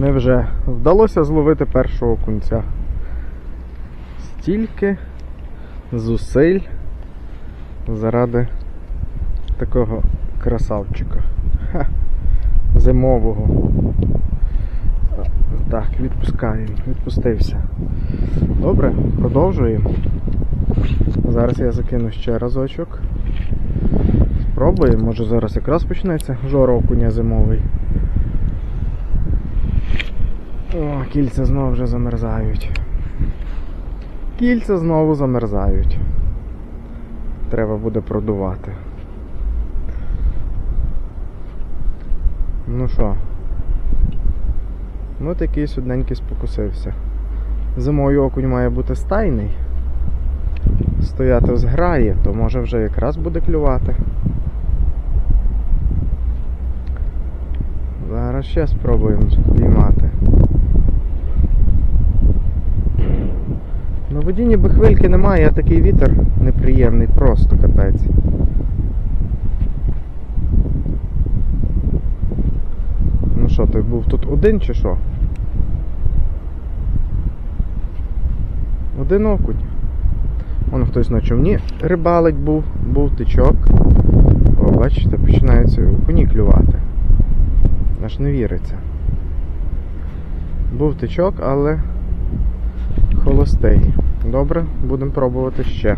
Не вже вдалося зловити першого кунця. Стільки зусиль заради такого красавчика. Ха. Зимового. Так, відпускаємо, відпустився. Добре, продовжуємо. Зараз я закину ще разочок. Спробуємо, може зараз якраз почнеться жора окуня зимовий. О, кільця знову вже замерзають. Кільця знову замерзають. Треба буде продувати. Ну що? Ну такий судненький спокусився. Зимою окунь має бути стайний. Стояти в зграї, то може вже якраз буде клювати. Зараз ще спробуємо піймати. На воді ніби хвильки немає, а такий вітер неприємний, просто капець. Ну що, ти був тут один чи що? Один окунь. Вон хтось на човні рибалить був, був тичок. О, бачите, починаються окуні клювати. Аж не віриться. Був тичок, але холостий. Добре, будемо пробувати ще.